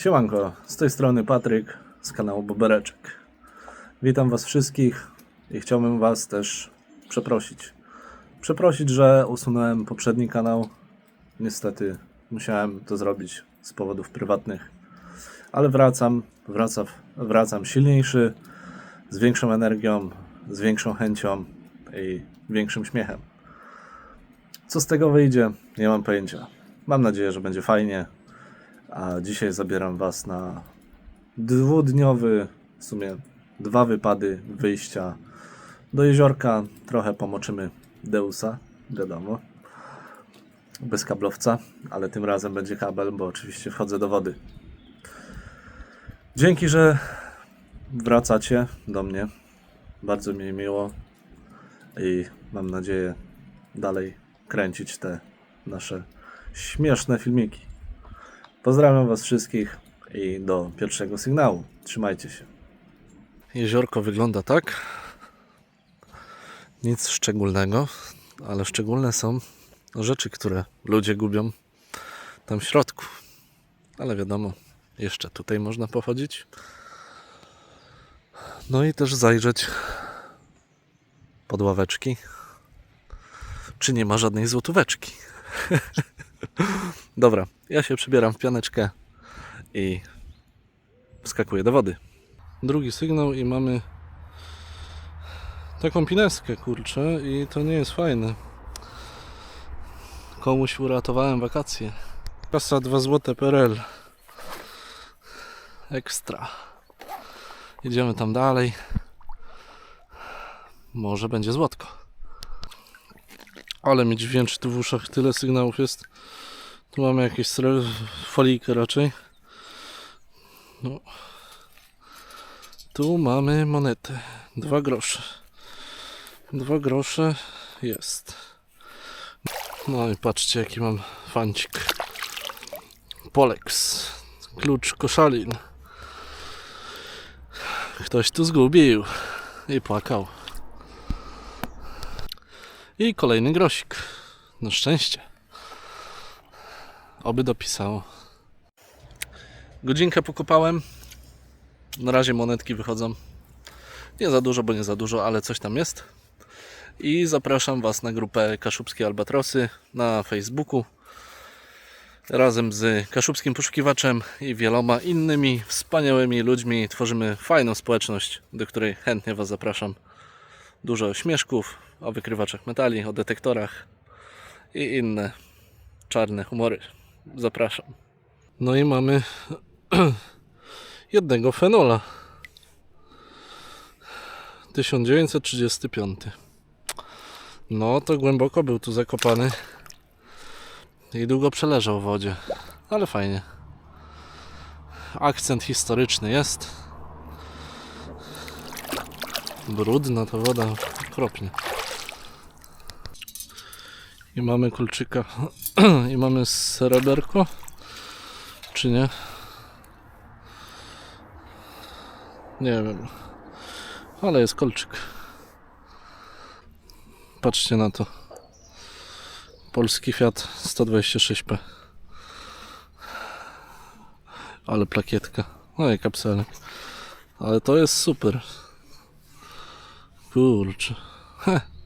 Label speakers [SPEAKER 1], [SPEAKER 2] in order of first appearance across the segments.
[SPEAKER 1] Siemanko, z tej strony Patryk z kanału Bobereczek. Witam Was wszystkich i chciałbym Was też przeprosić. Przeprosić, że usunąłem poprzedni kanał. Niestety musiałem to zrobić z powodów prywatnych. Ale wracam, wracam, wracam silniejszy, z większą energią, z większą chęcią i większym śmiechem. Co z tego wyjdzie, nie mam pojęcia. Mam nadzieję, że będzie fajnie. A dzisiaj zabieram Was na dwudniowy, w sumie dwa wypady wyjścia do jeziorka. Trochę pomoczymy Deusa, wiadomo. Bez kablowca, ale tym razem będzie kabel, bo oczywiście wchodzę do wody. Dzięki, że wracacie do mnie. Bardzo mi miło i mam nadzieję dalej kręcić te nasze śmieszne filmiki. Pozdrawiam Was wszystkich i do pierwszego sygnału. Trzymajcie się. Jeziorko wygląda tak. Nic szczególnego, ale szczególne są rzeczy, które ludzie gubią tam w środku. Ale wiadomo, jeszcze tutaj można pochodzić. No i też zajrzeć pod ławeczki. Czy nie ma żadnej złotóweczki? Dobra, ja się przybieram w pianeczkę i wskakuję do wody. Drugi sygnał i mamy taką pineskę, kurczę, i to nie jest fajne. Komuś uratowałem wakacje. Kasa 2 zł PRL. Ekstra. Jedziemy tam dalej. Może będzie złotko. Ale mi dźwięczy tu w uszach, tyle sygnałów jest. Tu mamy jakieś folijkę raczej. No. Tu mamy monetę. Dwa grosze. Dwa grosze jest. No i patrzcie jaki mam fancik. Polex. Klucz koszalin. Ktoś tu zgubił. I płakał. I kolejny grosik. Na szczęście. Oby dopisało. Godzinkę pokopałem. Na razie monetki wychodzą. Nie za dużo, bo nie za dużo, ale coś tam jest. I zapraszam Was na grupę Kaszubskie Albatrosy na Facebooku. Razem z Kaszubskim Poszukiwaczem i wieloma innymi wspaniałymi ludźmi tworzymy fajną społeczność, do której chętnie Was zapraszam. Dużo śmieszków o wykrywaczach metali, o detektorach i inne czarne humory. Zapraszam. No i mamy jednego fenola. 1935. No to głęboko był tu zakopany i długo przeleżał w wodzie, ale fajnie. Akcent historyczny jest. Brudna to woda okropnie. I mamy kulczyka. I mamy sreberko. Czy nie? Nie wiem. Ale jest kolczyk. Patrzcie na to. Polski Fiat 126P. Ale plakietka. No i kapselek. Ale to jest super. Kurczę. Heh.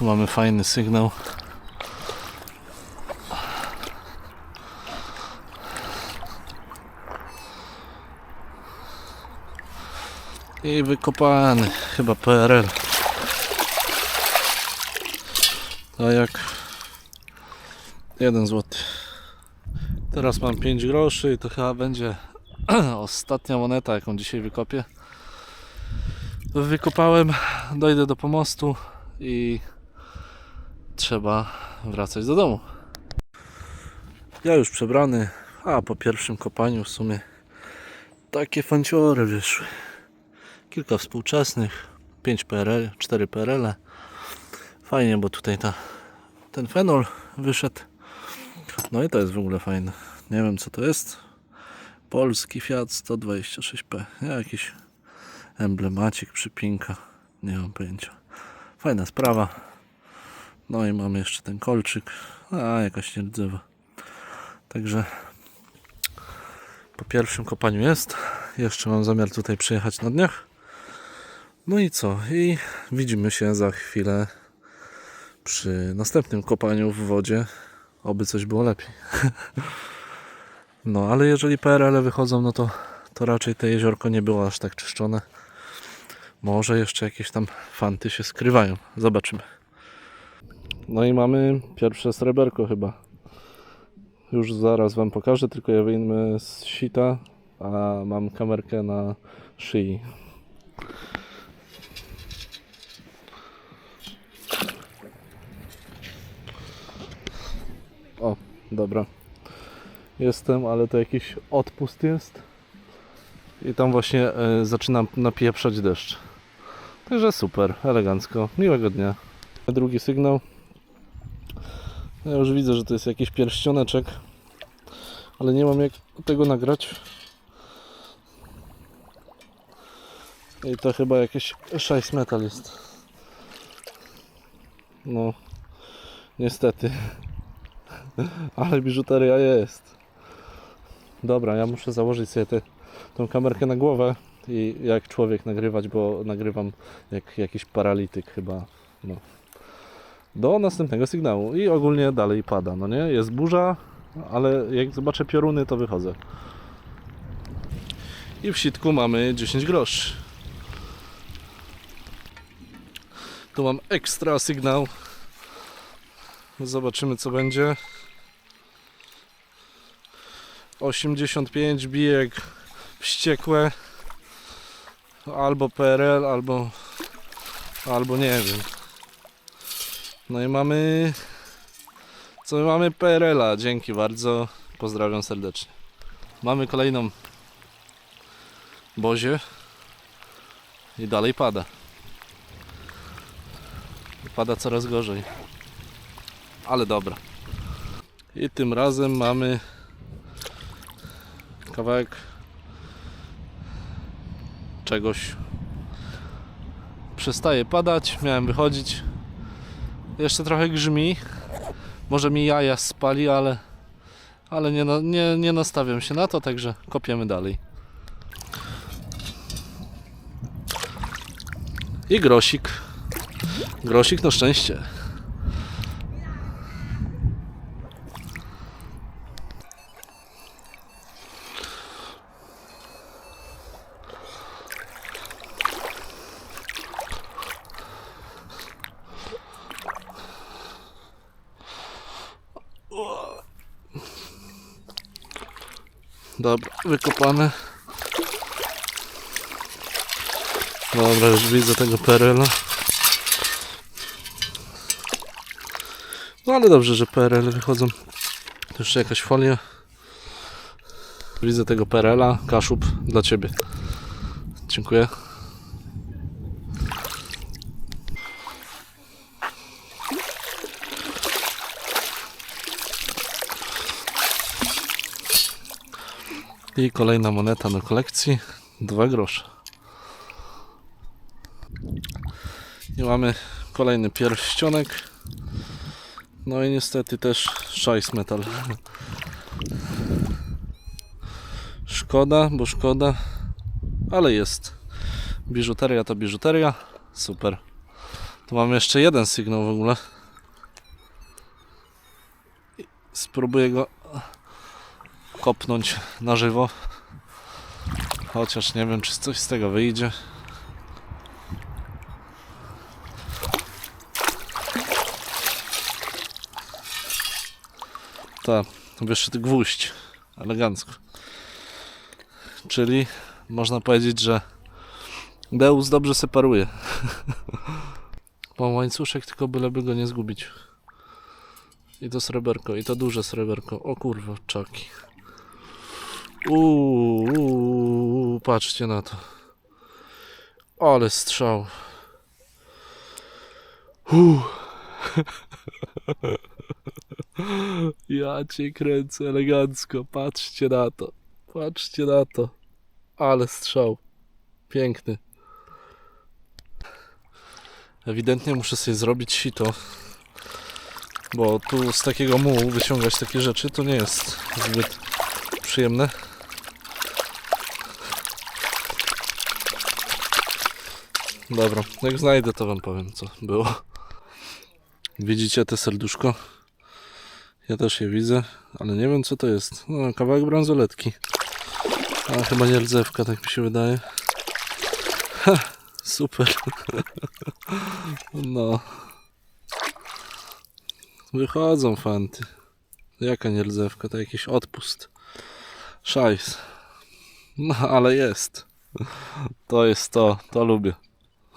[SPEAKER 1] Tu mamy fajny sygnał. I wykopany, chyba PRL. A jak 1 zł. Teraz mam 5 groszy i to chyba będzie ostatnia moneta, jaką dzisiaj wykopię. Wykopałem, dojdę do pomostu i trzeba wracać do domu. Ja już przebrany, a po pierwszym kopaniu w sumie takie fanciory wyszły. Kilka współczesnych, 5 PRL, 4 PRL. Fajnie, bo tutaj ta, ten fenol wyszedł. No i to jest w ogóle fajne. Nie wiem co to jest. Polski Fiat 126P. Jakiś emblemacik, przypinka. Nie mam pojęcia. Fajna sprawa. No i mamy jeszcze ten kolczyk. A, jakaś nierdzywa. Także po pierwszym kopaniu jest. Jeszcze mam zamiar tutaj przyjechać na dniach. No i co? I widzimy się za chwilę przy następnym kopaniu w wodzie. Oby coś było lepiej. No, ale jeżeli PRL wychodzą, no to, to raczej to jeziorko nie było aż tak czyszczone. Może jeszcze jakieś tam fanty się skrywają. Zobaczymy. No i mamy pierwsze sreberko chyba. Już zaraz Wam pokażę, tylko ja wyjmę z sita, a mam kamerkę na szyi. O, dobra. Jestem, ale to jakiś odpust jest. I tam właśnie e, zaczynam napieprzać deszcz. Także super, elegancko. Miłego dnia. Drugi sygnał. Ja już widzę, że to jest jakiś pierścioneczek, ale nie mam jak tego nagrać. I to chyba jakieś 6 metal jest. No, niestety. Ale biżuteria jest. Dobra, ja muszę założyć sobie tą kamerkę na głowę i jak człowiek nagrywać, bo nagrywam jak jakiś paralityk chyba. No. Do następnego sygnału i ogólnie dalej pada, no nie? Jest burza, ale jak zobaczę pioruny, to wychodzę. I w sitku mamy 10 groszy. Tu mam ekstra sygnał. Zobaczymy co będzie. 85 bijek wściekłe. Albo PRL, albo albo nie wiem. No i mamy co my mamy PRL-a. Dzięki bardzo. Pozdrawiam serdecznie. Mamy kolejną bozie i dalej pada. Pada coraz gorzej. Ale dobra. I tym razem mamy kawałek czegoś. Przestaje padać, miałem wychodzić. Jeszcze trochę grzmi. Może mi jaja spali, ale ale nie, nie, nie nastawiam się na to, także kopiemy dalej. I grosik. Grosik na szczęście. Dobra, wykopane. Dobra, już widzę tego PRL-a. No ale dobrze, że PRL wychodzą. To jeszcze jakaś folia. Widzę tego PRL-a. Kaszub dla Ciebie. Dziękuję. I kolejna moneta do kolekcji. Dwa grosze. I mamy kolejny pierścionek. No i niestety też szajs metal. Szkoda, bo szkoda, ale jest. Biżuteria to biżuteria. Super. Tu mamy jeszcze jeden sygnał w ogóle. Spróbuję go kopnąć na żywo. Chociaż nie wiem, czy coś z tego wyjdzie. Tak, wyszedł gwóźdź. Elegancko. Czyli można powiedzieć, że Deus dobrze separuje. Mam łańcuszek, tylko byleby go nie zgubić. I to sreberko, i to duże sreberko. O kurwa, czaki. Uuu, patrzcie na to. Ale strzał. Uuu. Ja cię kręcę elegancko. Patrzcie na to. Patrzcie na to. Ale strzał. Piękny. Ewidentnie muszę sobie zrobić sito. Bo tu z takiego mułu wyciągać takie rzeczy to nie jest zbyt przyjemne. Dobra, jak znajdę to wam powiem co było. Widzicie te serduszko? Ja też je widzę, ale nie wiem co to jest. No, kawałek bransoletki. A chyba nie rdzewka, tak mi się wydaje. Ha, super. No. Wychodzą fanty. Jaka nie rdzewka, to jakiś odpust. Szajs. No, ale jest. To jest to, to lubię.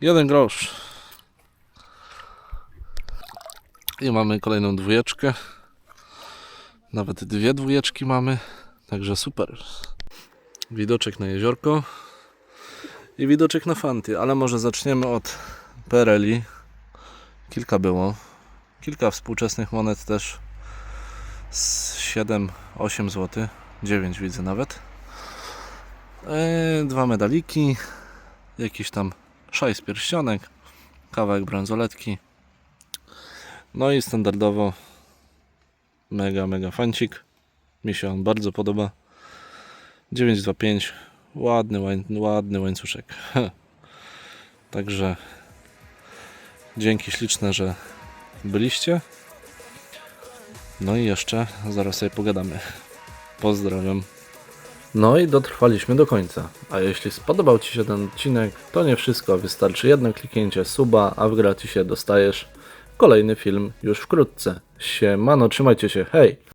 [SPEAKER 1] Jeden grosz. I mamy kolejną dwójeczkę. Nawet dwie dwójeczki mamy. Także super. Widoczek na jeziorko. I widoczek na fanty. Ale może zaczniemy od PRL-i. Kilka było. Kilka współczesnych monet też. Z 7-8 zł. 9 widzę nawet. Eee, dwa medaliki. Jakiś tam szajs pierścionek, kawałek bransoletki. No i standardowo mega, mega fancik. Mi się on bardzo podoba. 925. Ładny, ładny łańcuszek. Także dzięki śliczne, że byliście. No i jeszcze zaraz sobie pogadamy. Pozdrawiam. No i dotrwaliśmy do końca. A jeśli spodobał Ci się ten odcinek, to nie wszystko. Wystarczy jedno kliknięcie suba, a w gratisie dostajesz kolejny film już wkrótce. Siemano, trzymajcie się, hej!